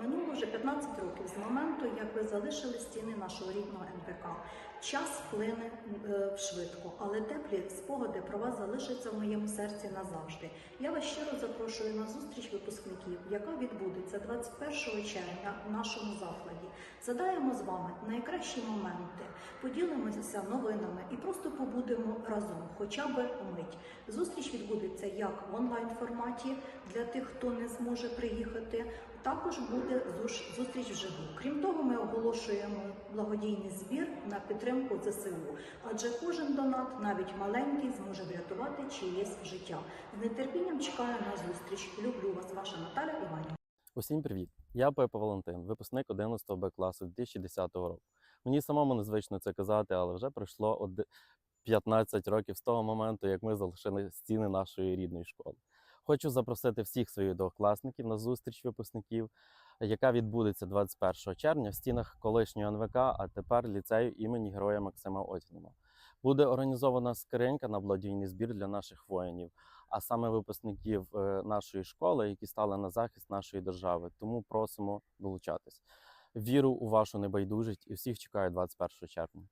Минуло вже 15 років з моменту, як ви залишили стіни нашого рідного НПК. Час плине е, швидко, але теплі спогади про вас залишаться в моєму серці назавжди. Я вас щиро запрошую на зустріч випускників, яка відбудеться 21 червня в нашому закладі. Задаємо з вами найкращі моменти, поділимося новинами і просто побудемо разом, хоча б мить. Зустріч відбудеться як в онлайн форматі для тих, хто не зможе приїхати. Також буде зустріч вживу. Крім того, ми оголошуємо благодійний збір на підтримку ЗСУ, адже кожен донат, навіть маленький, зможе врятувати чиєсь життя. З нетерпінням чекаю на зустріч. Люблю вас, ваша Наталя Іванівна. Усім привіт! Я Пепа Валентин, випускник 11 Б класу 2010 року. Мені самому незвично це казати, але вже пройшло од- 15 років з того моменту, як ми залишили стіни нашої рідної школи. Хочу запросити всіх своїх двокласників на зустріч випускників, яка відбудеться 21 червня в стінах колишнього НВК, а тепер ліцею імені Героя Максима Отінова. Буде організована скринька на благодійний збір для наших воїнів, а саме випускників е, нашої школи, які стали на захист нашої держави. Тому просимо долучатись. Віру у вашу небайдужість і всіх чекаю 21 червня.